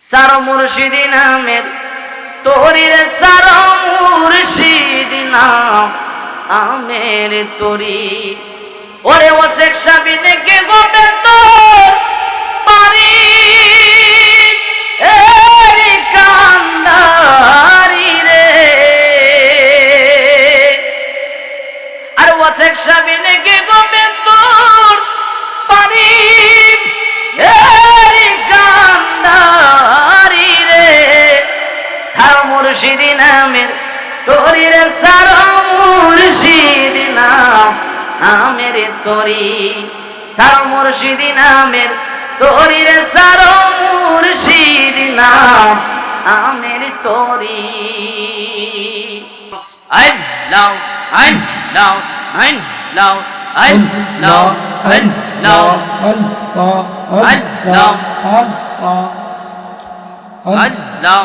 সার মুর্শিদি নামের তোরির সার মুর্শিদি নাম আমের তরি। ওরে ও শেখ সাবিনে কে গোবে তোর পারি। রে। আর ও শেখ সাবিনে মুর্শিদি নামের, তোরি রে সার মুর্শিদি নাম আমের তোরি। সার মুর্শিদি নামের, তোরি রে সার মুর্শিদি নাম আমের তোরি। আই লাও আই লাও আই লাও আই লাও আই লাও।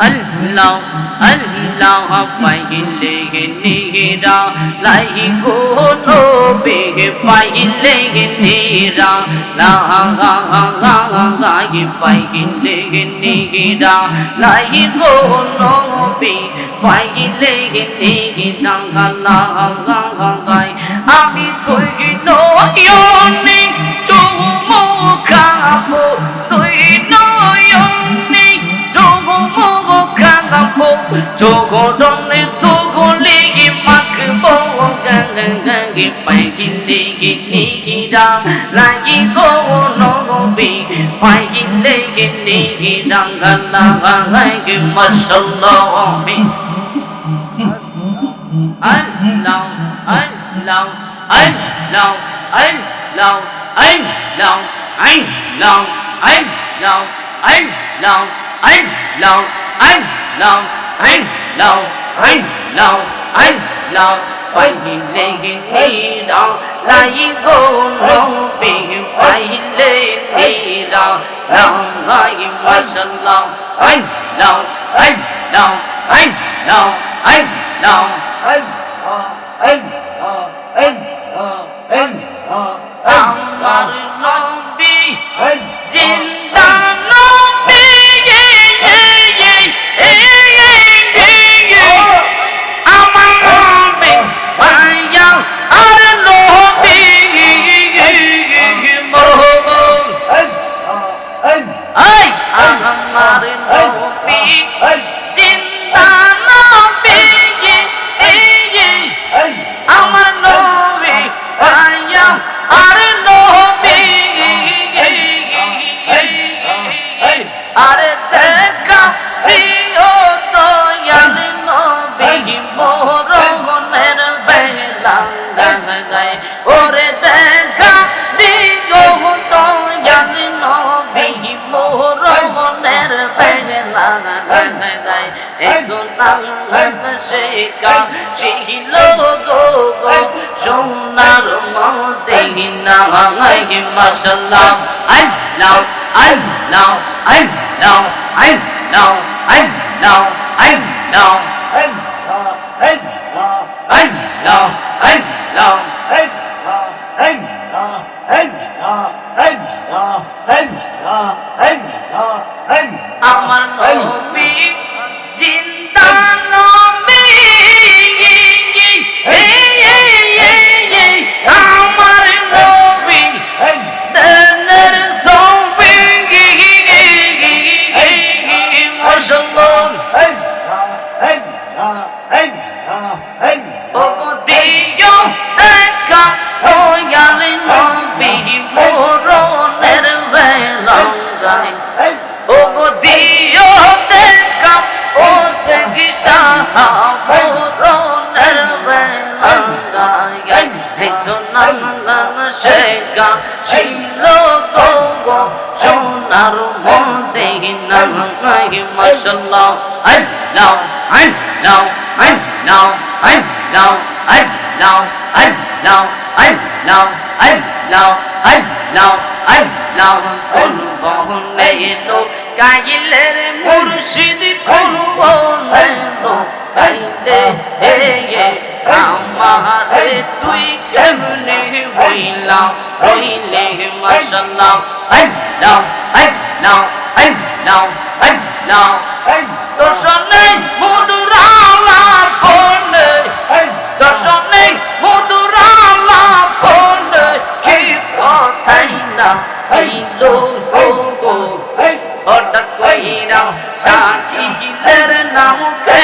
আল্লাহ আল্লাহ পাইলে নেরা লাই গো নবে পাইলে নেরা লা গা গা গাই পাইলে নেরা লাই গো নবে পাইলে নেরা লা গা গা গাই আমি তুই নয়নে চৌমো খাব তুই 조고론에 도고리기 마크보강강강기 빨길리기 니기랑 라기고 love i 니기랑 갈라가라기 마샬라오미 알라우 알라우 i love 알라우 알라우 i 알라우 i love ein lau ein lau ein lau Quay hình lên hình đi đó Là y cô nô bì Quay hình lên đi đó Lòng gọi mà sân lòng Anh lòng, anh lòng, anh lòng, anh lòng Anh lòng, anh lòng, আল্লাহ আল্লাহ আল্লাহ আল্লাহ আল্লাহ আল্লাহ আল্লাহ আল্লাহ আমার নবী জিন্দা বেলাঙ্গাই একজন নাঙ্গান শেখা ছিল গো সোনার মধ্যে নাঙ্গাই মাশাল্লাহ। আল্লাহ আল্লাহ আল্লাহ আল্লাহ আল্লাহ আল্লাহ আল্লাহ আল্লাহ আল্লাহ আল্লাহ কোন বহনে এলো কাইলের মুর্শিদ কোন তাইলে হে আমার তুই কেমনে হইলা? হইলে মাশাল্লাহ। আল্লাহ আল্লাহ আল্লাহ আল্লাহ তো শোনে মধুরা শাকিলের নামকে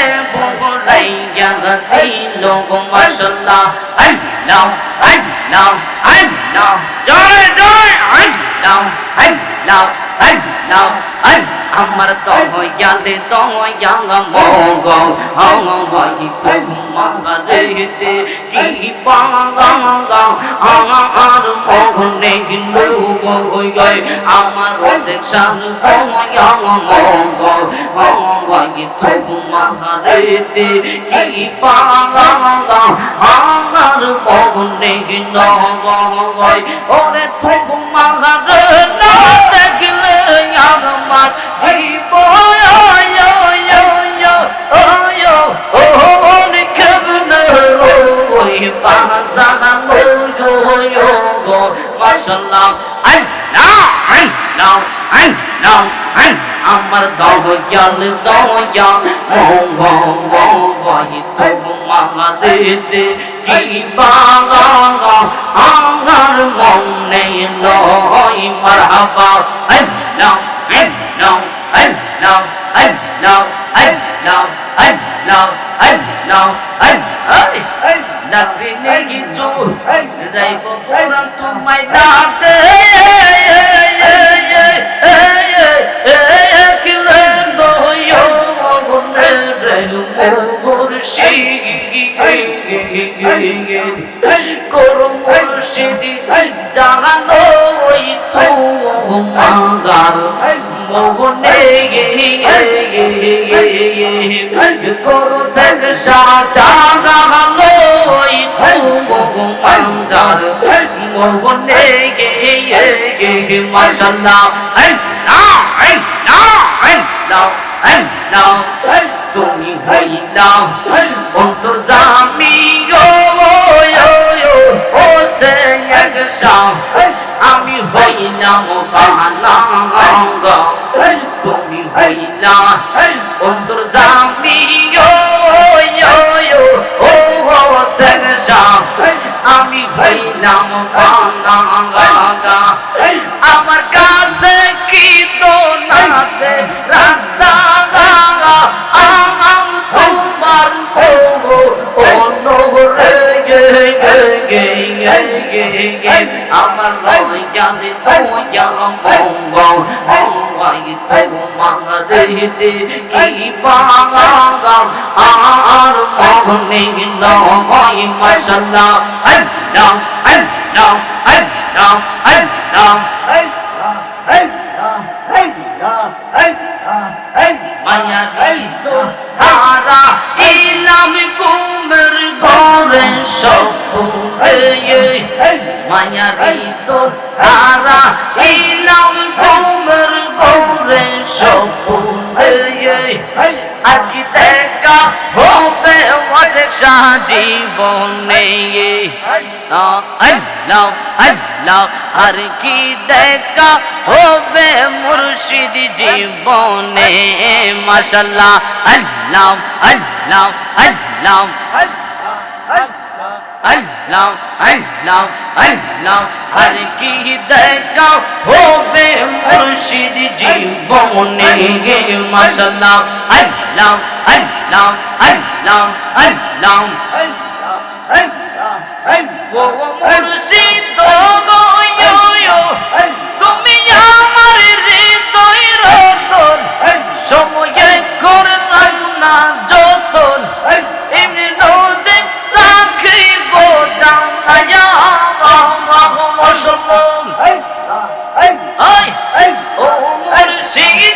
বলাইয়া দিল গো মাশাআল্লাহ আল্লাহ আল্লাহ আল্লাহ। জয় জয় আল্লাহ। আল্লাহ আল্লাহ আল্লাহ আমার দয়ালে দয়া মগ হই তোমারে দে কি পাঙ্গা আমার মগনে লোগ হই গয় আমার রসে শান দয়া মগ হই তোমারে দে কি পাঙ্গা আমার মগনে লগ হই ওরে তোমারে দেখলে আমার জীবন আমার দয়াল দয়া মোহাই তোমারে দে কি বাগা আমার মনে নয় মারহাবা আল্লাহ আল্লাহ আল্লাহ আল্লাহ আল্লাহ আল্লাহ আল্লাহ আল্লাহ নাতিনে কিছু রাইব পুরান তোমায় ডাকতে করো মুর্শিদি জানো ওই তোমার মোহনে করো সেন সাজানো ওই তোমার মোহনে মাসাল্লাহ No, no, no, no, no, no, no, তুমি হইলাম। অন্তর্জামি ও সে এক শাম আমি হইলাম ফানা তুমি হইলাম। অন্তর্জামি ও সে শাম আমি হইলাম ফানা আমার লয় জানে তুই জানো মঙ্গ মঙ্গাই তোমার হৃদে মায়া রি ইলাম কুমর গরে সপুরে মায়ারি তো হারা ইলাম কুমর গরে সপুরে আর কি দেখা হবে ওয়াসেক শাহ জীবনে আল্লাহ আল্লাহ আর কি দেখা হবে মুর্শিদ জীবনে মাশাল্লাহ আল্লাহ আল্লাহ আল্লাহ আল্লাহ আল্লাহ আল্লাহ আর কি দেখা হবে মুর্শিদ জীবনে? মাশাল্লাহ আল্লাহ আল্লাহ আল্লাহ আল্লাহ। ও মুর্শিদ তুমি আমার হৃদয় রতন সময়ে করলাম না যতন। Hey! Hey! Oh, Murshid!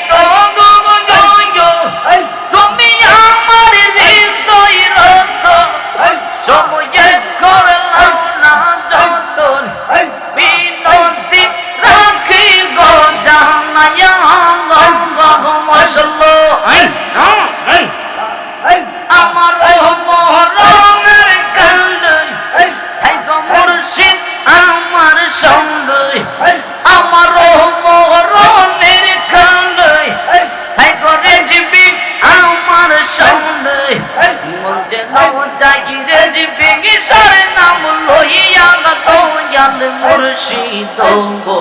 মুর্শিদ গো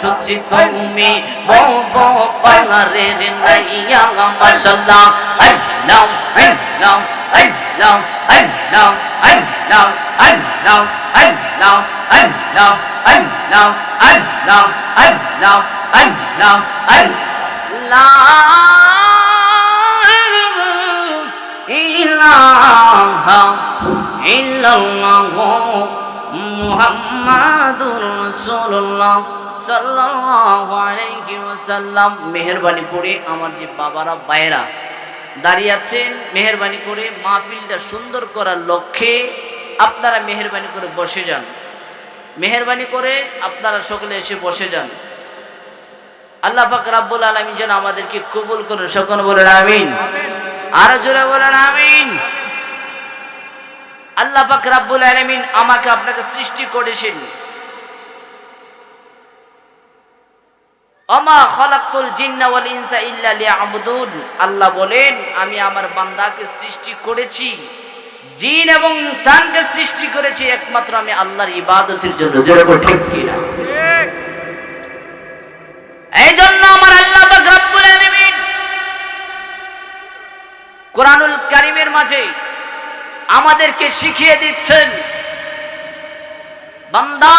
সুচি তুমি বব পাঙারের নাইয়া মাশাল্লাহ আল্লাহ আল্লাহ আল্লাহ আল্লাহ আল্লাহ আল্লাহ আল্লাহ আল্লাহ আল্লাহ আল্লাহ আল্লাহ আল্লাহ আল্লাহ ইলাহা ইল্লাল্লাহ মুহাম্মাদুর রাসূলুল্লাহ সাল্লাল্লাহু আলাইহি ওয়াসাল্লাম। মেহেরবানি করে আমার যে বাবারা বাইরা দাঁড়িয়ে আছেন, মেহেরবানি করে মাহফিলটা সুন্দর করার লক্ষ্যে আপনারা মেহেরবানি করে বসে যান। মেহেরবানি করে আপনারা সকলে এসে বসে যান। আল্লাহ পাক রাব্বুল আলামিন যেন আমাদেরকে কবুল করুন। সকল বলেন আমিন। আর জোরে বলেন আমিন। আল্লাহ পাক রাব্বুল আলামিন আমাকে আপনাকে সৃষ্টি করেছেন। অমা খলাক্তুল জিন্না ওয়াল ইনসা ইল্লা লিয়াবুদুন। আল্লাহ বলেন, আমি আমার বান্দাকে সৃষ্টি করেছি। জিন এবং ইনসানকে সৃষ্টি করেছি, একমাত্র আমি আল্লাহর ইবাদতের জন্য। জোরে বল ঠিক কিনা? এই জন্য আমার আল্লাহ পাক রব্বুল আলামিন কোরআনুল কারীমের মাঝে আমাদেরকে শিখিয়ে দিচ্ছেন। বান্দা,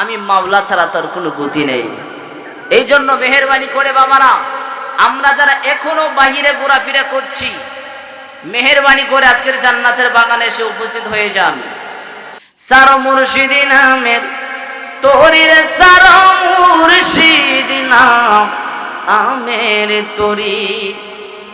আমি মাওলা ছাড়া তোর কোনো গতি নেই। এই জন্য মেহরবানি করে বাবারা, আমরা যারা এখনও বাহিরে ঘোরাফেরা করছি, মেহরবানি করে আজকের জান্নাতের বাগানে এসে উপস্থিত হয়ে যান। সার মুর্শিদিন আহমেদ তোরির সার মুর্শিদিন আমের তোরি।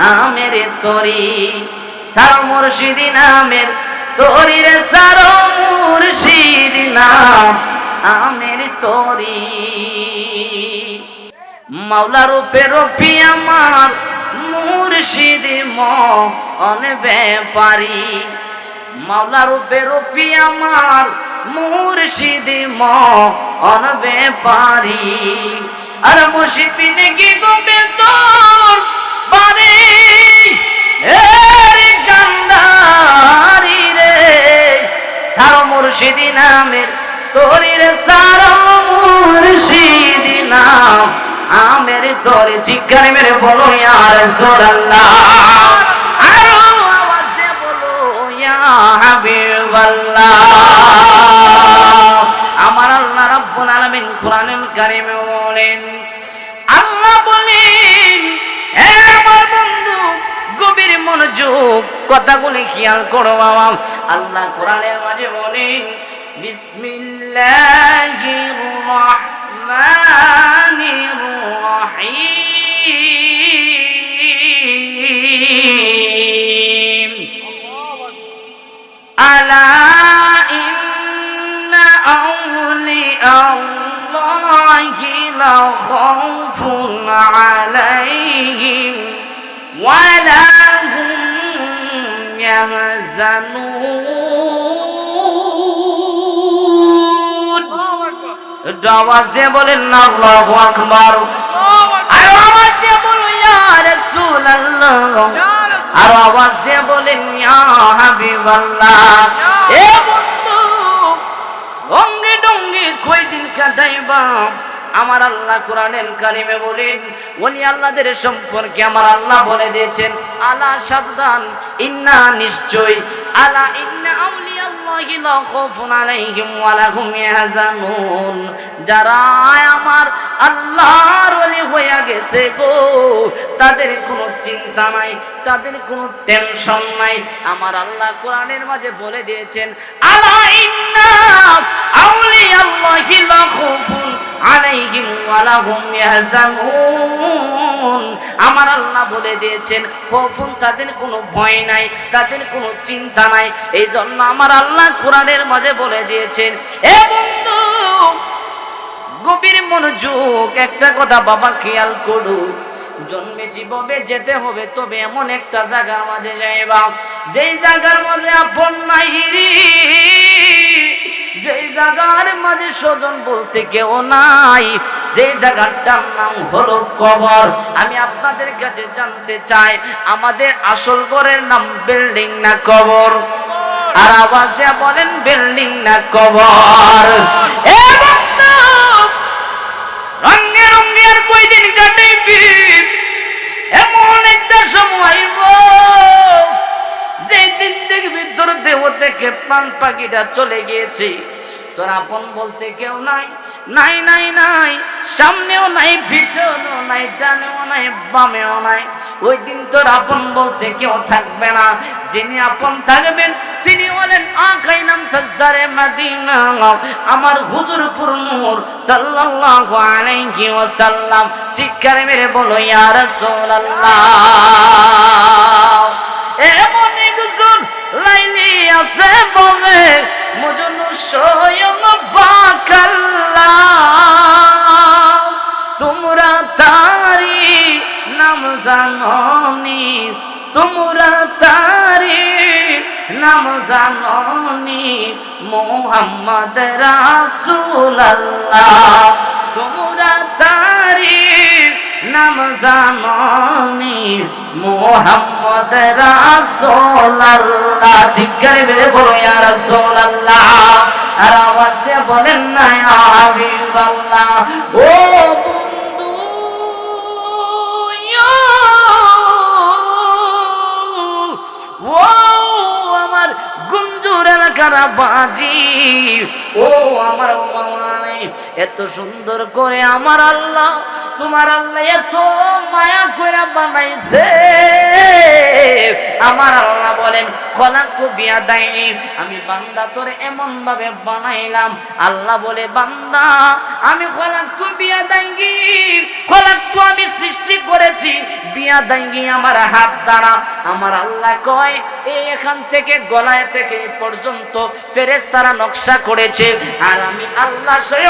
আমের তোরি, সার মুর্শিদি নামের তোরি রে, সার মুর্শিদি নাম আমের তোরি। মাওলা রূপে রফি আমার মুর্শিদি মন ব্যাপারি। মাওলা রূপে রফি আমার মুর্শিদি মন ব্যাপারি। আর মুর্শিদিনে কি গোবে তোর রে। সার মুর্শিদি নামের তোরি রে, সার মুর্শিদি নাম। আমের তোরে মেরে বলো, ইয়ার সোরাল্লাহ আরও আওয়াজ দিয়ে বলো আমার আল্লাহ রাব্বুল আলামিন কোরআনুল কারীমে বলেন যুগ কথাগুলি খেয়াল করো বাবা। আল্লাহ কোরআনের মাঝে বলেন বিসমিল্লাহ রহমানির রহিম। আলা ولا هم يحزنون একটু আওয়াজ দিয়ে বলেন না আল্লাহু আকবার আর আওয়াজ দিয়ে বলুন ইয়া রাসূলুল্লাহ আর আওয়াজ দিয়ে বলেন ইয়া হাবিবাল্লাহ এ বন্ধু অঙ্গে ডঙ্গে কয়দিন কাটাইবা আমার আল্লাহ কোরআনের কারিমে বলেন উনি আল্লাহদের সম্পর্কে আমার আল্লাহ বলে দিয়েছেন, আলা সাবধান, ইন্না নিশ্চয় আলা ইন্না আমার আল্লাহর গেছে গো, তাদের কোনো চিন্তা নাই, তাদের কোনো টেনশন নাই। আমার আল্লাহ কোরআনের মাঝে বলে দিয়েছেন আমার আল্লাহ বলে দিয়েছেন তাদের কোনো ভয় নাই, তাদের কোনো চিন্তা নাই। এই জন্য আমার আল্লাহ কোরআনের মাঝে বলে দিয়েছেন, এ বন্ধু, গভীর মনোযোগ, একটা কথা বাবা খেয়াল করু। জন্মে জীববে যেতে হবে, তবে এমন একটা জায়গার মাঝে যাইবা যেই জায়গার মাঝে আপন নাই যেই জায়গার মাঝে স্বজন বলতে কেউ নাই, যেই জায়গাটার নাম হলো কবর। আমি আপনাদের কাছে জানতে চাই, আমাদের আসল ঘরের নাম বিল্ডিং না কবর? আর আওয়াজ দেয়া বলেন, বিল্ডিং না কবর। এমন একটা সময় আইব যে দিন দেখবি তোর দেহ থেকে পান পাখিটা চলে গিয়েছে। তোর আপন বলতে কেউ নাই। নাই নাই নাই, সামনেও নাই, পিছনেও নাই, ডানেও নাই, বামেও নাই। ওই দিন তোর আপন বলতে কেউ থাকবে না। যিনি আপন থাকবেন, তিনি বলেন আকাই নাম তাজদারে মদিনা। আমার হুজুরপুর নূর সাল্লাল্লাহু আলাইহি ওয়াসাল্লাম। চিৎকারে মেরে বলো, ইয়া রাসূলুল্লাহ। জাননি, তোমরা তারি নাম জাননি, মোহাম্মদ রাসূলুল্লাহ। তোমরা তারি নাম জাননি, মোহাম্মদ রাসূলুল্লাহ। জিজ্ঞাসা করে বলো, ইয়া রাসূলুল্লাহ। আর আওয়াজ দিয়ে বলেন না, ইয়া ও ও আমার গুঞ্জুর এলাকার বাজি ও আমার এত সুন্দর করে আমার আল্লাহ, তোমার আল্লাহ এত মায়া করে বানাইছে। আমার আল্লাহ বলেন খলাক তো বিয়া দেয়নি আমি বান্দা তোর এমন ভাবে বানাইলাম। আল্লাহ বলে, বান্দা, আমি খলাক তো বিয়া দেঙ্গি খলাক তো আমি সৃষ্টি করেছি। বিয়া দেঙ্গি আমার হাত দ্বারা। আমার আল্লাহ কয় এই এখান থেকে গলায় থেকে পর্যন্ত ফেরেশতারা নকশা করেছে। আর আমি আল্লাহ স্বয়ং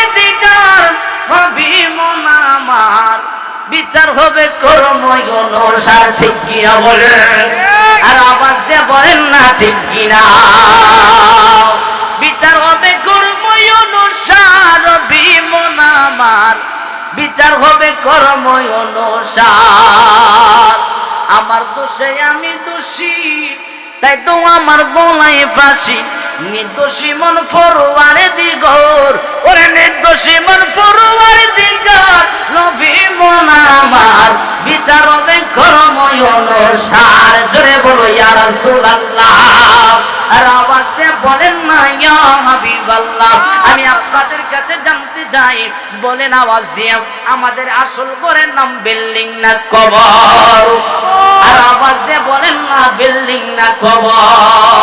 বিচার হবে কর্ময় অনুসার ঠিক কিনা বলে আর আওয়াজ দিয়ে বলেন না, ঠিক কিনা? বিচার হবে কর্ময় অনুসার বিমন আমার। বিচার হবে কর্ময় অনুসার আমার দোষে আমি দোষী, তাই তো আমার গলায় ফাঁসি। নির্দোষী মন ফরোয়ারে দিগর, ওরে নির্দোষী মন ফরোয়ারে দিগর, নবী মন আমার, বিচার কর্ময় অনুসার জোরে বলো, ইয়া রাসূলুল্লাহ, আর আওয়াজ দিয়ে বলেন না, ইয়া হাবিবাল্লাহ, আমি আপনাদের কাছে জানতে চাই। বলেন আওয়াজ দিয়ে, আমাদের আসল ঘরের নাম বিল্ডিং না কবর? আর আওয়াজ দিয়ে বলেন না, বিল্ডিং না কবর?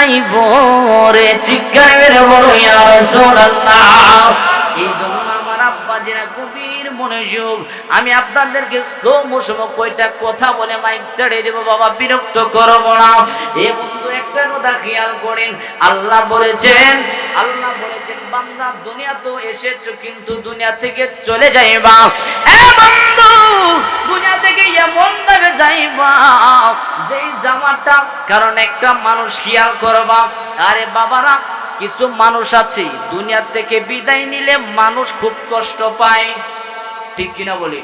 আইব রে চিকার বড় ইয়া রাসূলুল্লাহ। এই জন্য আমার আব্বা যেরা মনোযোগ। আমি আপনাদেরকে স্লো কয়টা কথা বলে মাইক ছেড়ে দেবো, বাবা, বিরক্ত করব না। এ বন্ধু, একটা কথা খেয়াল করেন। আল্লাহ বলেছেন আল্লাহ বলেছেন, বান্দা দুনিয়া তো এসেছ, কিন্তু দুনিয়া থেকে চলে যাইবা। এ বন্ধু, দুনিয়া থেকে এমন ভাবে যাইবা, যেই জামাটা, কারণ একটা মানুষ খেয়াল করবা, আরে বাবারা, কিছু মানুষ আছে, দুনিয়া থেকে বিদায় নিলে মানুষ খুব কষ্ট পায়। ঠিক কিনা বলি?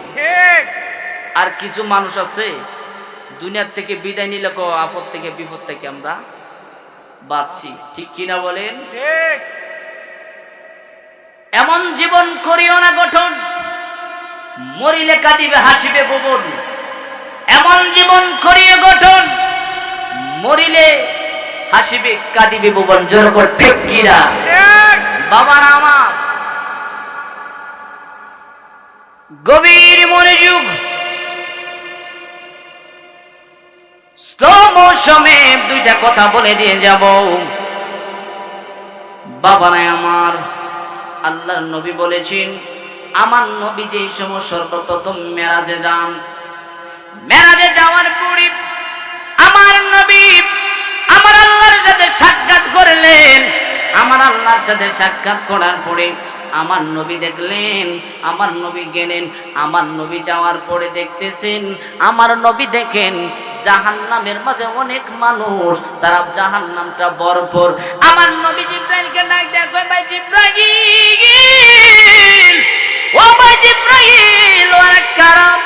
আর কিছু মানুষ আছে দুনিয়ার থেকে বিদায় নিলে কো আপদ থেকে বিপদ থেকে আমরা বাঁচছি। ঠিক কিনা বলেন? এমন জীবন করিও না গঠন মরিলে কাঁদিবে হাসিবে ভুবন এমন জীবন করিয়ে গঠন মরিলে হাসিবে কাঁদিবে ভুবন জোর ঠিক কিনা? বাবার আমার গভীর মনোযোগ মৌসুমে দুইটা কথা বলে দিয়ে যাব। বাবারাই আমার, আল্লাহর নবী বলেছেন, আমার নবী যেই সময় সর্বপ্রথম মেরাজে যান, মেরাজে যাওয়ার পরে আমার নবী আমার আল্লাহর সাথে সাক্ষাৎ করলেন। আমার আল্লাহর সাথে সাক্ষাৎ করার পরে আমার নবী দেখলেন, আমার নবী গেলেন, আমার নবী যাওয়ার পরে দেখতেছেন, আমার নবী দেখেন জাহান নামের মাঝে অনেক মানুষ, তারা জাহান নামটা বরফর আমার নবী জিব্রাইলকে ডাক দেখো ভাই জিব্রাইল, ও ভাই জিব্রাইল কারাম।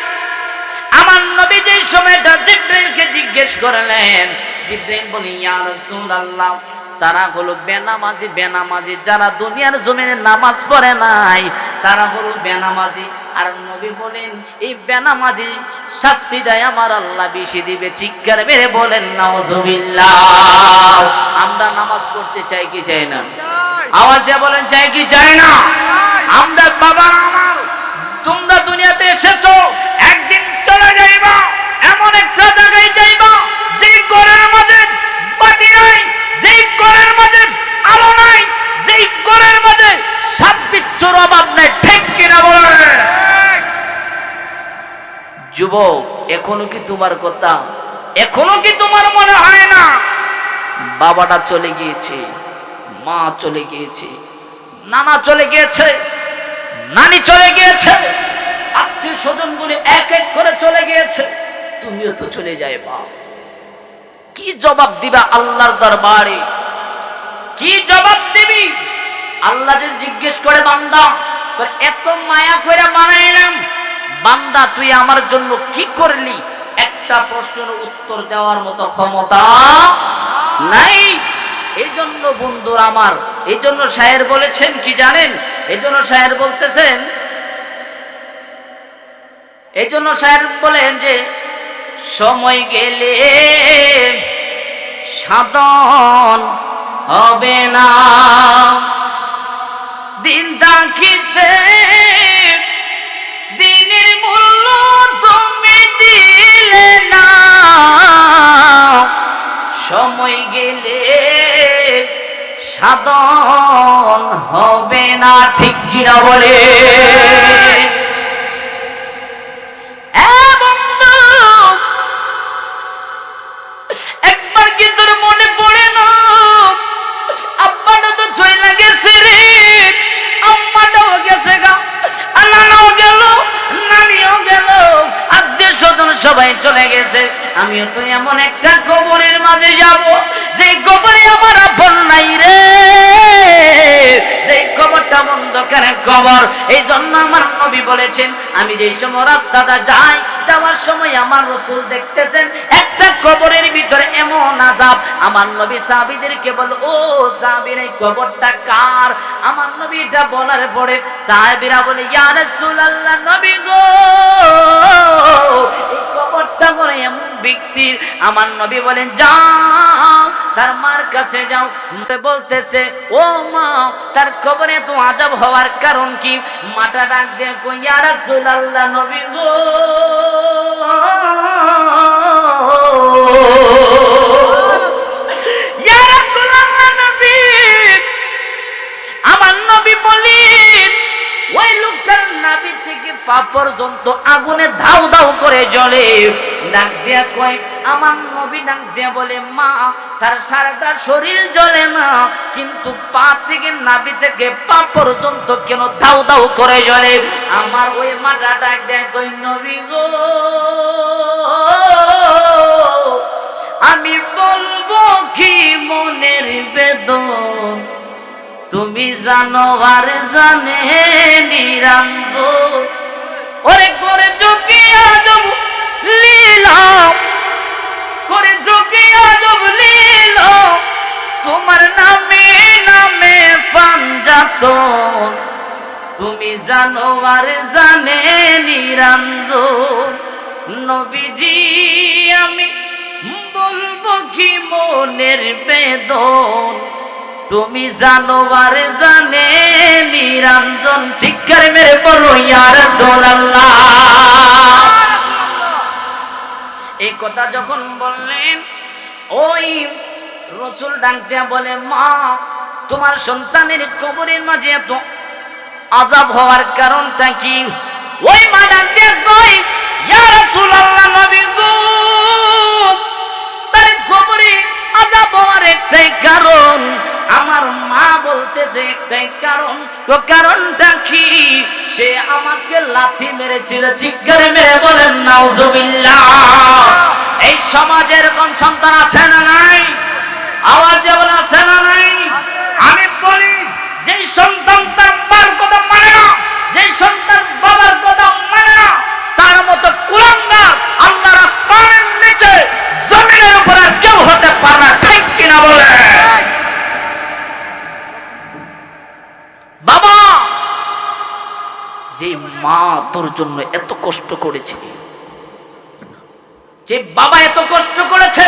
আমার নবী যে সময়টা জিব্রাইলকে জিজ্ঞেস করলেন, জিব্রাইল বলি, ইয়া রাসূলুল্লাহ তারা হলো বেনামাজি বেনামাজি যারা দুনিয়ার জমিনে নামাজ পড়ে নাই, তারা হলো বেনামাজি। আর নবী বলেন, এই বেনামাজি শাস্তি দেয় আমার আল্লাহ, বেশি দিবে। চিৎকার মেরে বলেন, নাউজুবিল্লাহ। আমরা নামাজ পড়তে চাই কি চাই না? আওয়াজ দিয়ে বলেন, চাই কি চাই না? আমরা বাবা আমার, তোমরা দুনিয়াতে এসেছ, একদিন চলে যাইবা, এমন একটা জায়গায় যাইবা, যেই ঘরের মাঝে বাতি নাই, যেই ঘরের মাঝে আলো নাই, যেই ঘরের মাঝে বিচ্ছুর অভাব নাই, ঠিক কিনা বলে যুবক, এখনও কি তোমার কথা? এখনও কি তোমার মনে হয় না? বাবাটা চলে গিয়েছে, মা চলে গিয়েছে, নানা চলে গিয়েছে, নানি চলে গিয়েছে, আত্মীয় স্বজন এক এক করে চলে গিয়েছে, তুমিও তো চলে যাই মা কি জবাব দিবা আল্লাহর দরবারে? কি জবাব দিবি? আল্লাহ যদি জিজ্ঞেস করে, বান্দা, তোর এত মায়া করে বানাইলাম বান্দা, তুই আমার জন্য কি করলি? একটা প্রশ্নের উত্তর দেওয়ার মতো ক্ষমতা নাই। এই জন্য বন্ধুর আমার এই জন্য শায়ের বলেছেন কি জানেন? এই জন্য শায়ের বলতেছেন এই জন্য শায়ের বলেন যে, সময় গেলে সাধন হবে না। দিন থাকিতে দিনের মূল্য তুমি দিলে না। সময় গেলে সাধন হবে না। ঠিক কিনা বলে? সবাই চলে গেছে। আমিও তো এমন একটা কবরের মাঝে যাব, যে কবরে আমার আপন নাই রে। সেই কবরটা কবর। এই জন্য আমার নবী বলেছেন, আমি যেই সময় রাস্তাটা যাই, যাওয়ার সময় আমার রসুল দেখতেছেন, একটা কবরের ভিতরে এমন আজাব আমার নবী সাহাবীদেরকে বল ও সাহাবীর, এই কবরটা কার? আমার নবী এটা বলার পরে সাহাবীরা বলে, ইয়া রাসূলুল্লাহ, নবী গো করে এমন ব্যক্তির আমার নবী বলেন, যাও, তার মার কাছে যাও। বলতেছে, ও মা, তার কবরে তো আজব হওয়ার কারণ কি? মাটা ডাক দিয়ে কই সুলাল্লা নবী গো। পা পর্যন্ত আগুনে ধাউ ধাউ করে জ্বলে। ডাক দিয়া কয় আমার নবী ডাক দিয়া বলে, মা, তার সারাটা শরীর জ্বলে না, কিন্তু পা থেকে নাভি থেকে পা পর্যন্ত কেন ধাউ ধাউ করে জ্বলে? আমার ওই মাটা ডাক দেয়, কই নবী গো, আমি বলব কি মনের বেদন? তুমি জানো আর জানে নিরঞ্জ ওরে করে যোগী আজব লীলা। করে যোগী আজব লীলা। তোমার নামে নামে পাঞ্জাত তুমি জানো আর জানে নিরঞ্জ নবীজি, আমি বলব কি মনের বেদন? তুমি জানো আর জানে, নিরঞ্জন ঠিকার মেরে বলো ইয়ার সোনাল্লাহ এই কথা যখন বললেন, ওই রসুল ডাকতে বলে, মা, তোমার সন্তানের কবরের মাঝে এত আজাব হওয়ার কারণটা কি? ওই মা ডাকতে কয় রাসূলুল্লাহ নবী গো, তার কবরে আজাব হওয়ার একটাই কারণ আমার মা বলতেছে একটাই কারণ তো কারণটা কি? সে আমাকে লাথি মেরেছিল। চিৎকার মেরে বলেন, নাউজুবিল্লাহ। এই সমাজে এরকম সন্তান আছে না নাই? আওয়াজ যেমন আছে না নাই? আমি বলি, যেই সন্তান তার মার কথা মানে না, যেই সন্তান বাবার কথা মানে না, তার মতো কুলাঙ্গার আল্লাহর আসমানের নিচে জমিনের উপর আর কেউ হতে পারে না। ঠিক কিনা বলে বাবা! যে মা তোর জন্য এত কষ্ট করেছে, যে বাবা এত কষ্ট করেছে,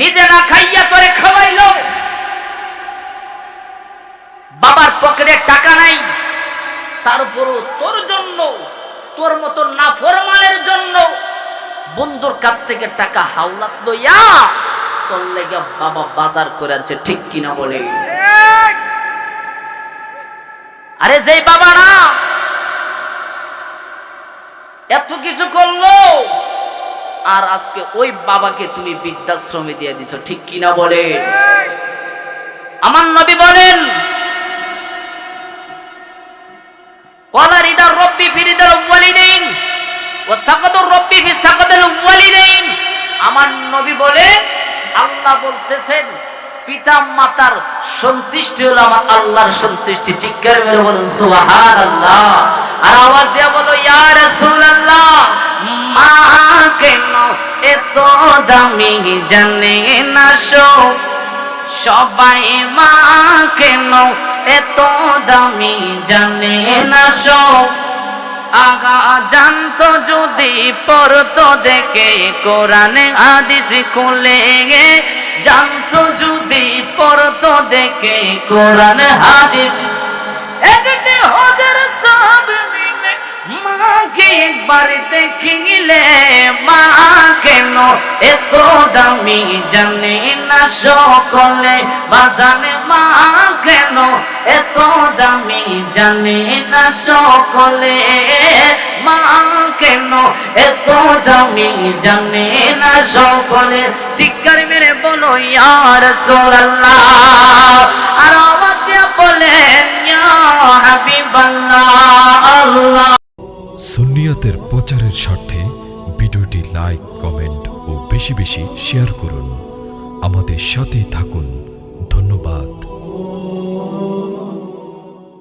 নিজে না খাইয়া তোরে খাওয়াইলো, বাবার পকেটে টাকা নাই তারপরও তোর জন্য, তোর মতো নাফরমানের জন্য বন্ধুর কাছ থেকে টাকা হাওলাত লইয়া তোর লেগে বাবা বাজার করে আনছে, ঠিক কিনা বলে? আরে যেই বাবারা, এত কিছু করল, আর আজকে ওই বাবাকে তুমি বৃদ্ধাশ্রমে দিয়ে দিছো, ঠিক কিনা বলে আমার নবী বলেন আমার নবী বলে, আল্লাহ বলতেছেন পিতা মাতার সন্তুষ্টি হলো আমার আল্লাহর সন্তুষ্টি। চিৎকার মেরে বলুন, সুবহানাল্লাহ। আর আওয়াজ দিয়া বলো, ইয়া রাসূলুল্লাহ, মা কেন এত দামি জানে না সব সবাই মা কেন এত দামি জানে না সব আগা জানতো যদি পড়তো দেখে, কোরআনে হাদিস খুলে জানতো যদি পড়তো দেখে কোরআন হাদিস। একটি হাজার মাকে একবার দেখিলে মা কেন? এত দামি জানে না সকলে। বাজানে মা কেন? এত দামি জানে না সকলে। মা কেন? এত দামি জানে না সকলে। চিৎকার মেরে বলো ইয়ার সোল্লাহ আর আমার বলেন আল্লাহ সুন্নিয়াতের প্রচারের স্বার্থে ভিডিওটি লাইক কমেন্ট ও বেশি বেশি শেয়ার করুন। আমাদের সাথেই থাকুন।